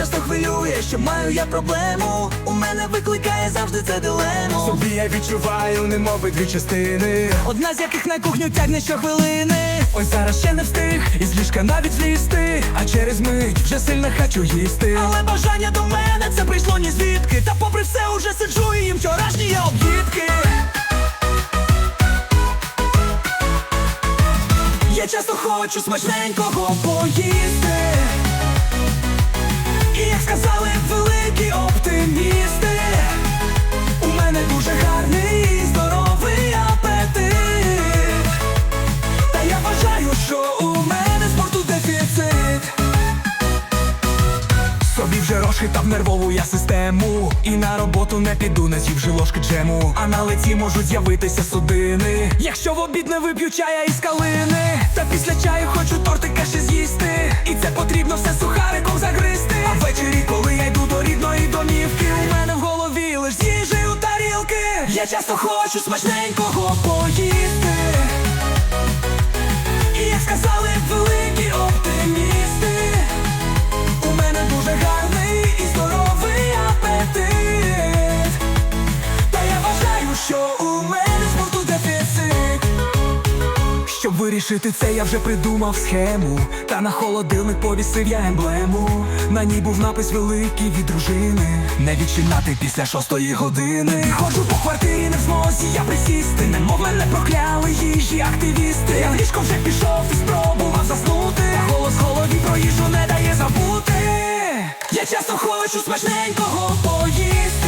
часто хвилює, що маю я проблему. У мене викликає завжди це дилему. Собі я відчуваю, немови дві частини. Одна з яких на кухню тягне щохвилини. Ось зараз ще не встиг, із ліжка навіть злізти, а через мить вже сильно хочу їсти. Але бажання до мене це прийшло ні звідки. Та попри все уже сиджу і їм вчорашні я об'їдки. Я часто хочу смачненького поїсти. І як сказали великі оптимісти, у мене дуже гарний і здоровий апетит. Та я вважаю, що у мене спорту дефіцит. Собі вже розхитав нервову я систему. І на роботу не піду, не з'ївши ложки джему. А на лиці можуть з'явитися судини. Якщо в обід не вип'ю чая із калини, та після чаю хочу тортика ще з'їсти. І це потрібно Я часто хочу смачненького поїсти. Вирішити це, я вже придумав схему. Та на холодильник повісив я емблему. На ній був напис великий від дружини. Не відчинати після шостої години. Ходжу по квартирі, не в змозі я присісти Немов мене прокляли їжі активісти Я в ліжко вже пішов і спробував заснути Та голос в голові про їжу не дає забути Я часто хочу смачненького поїсти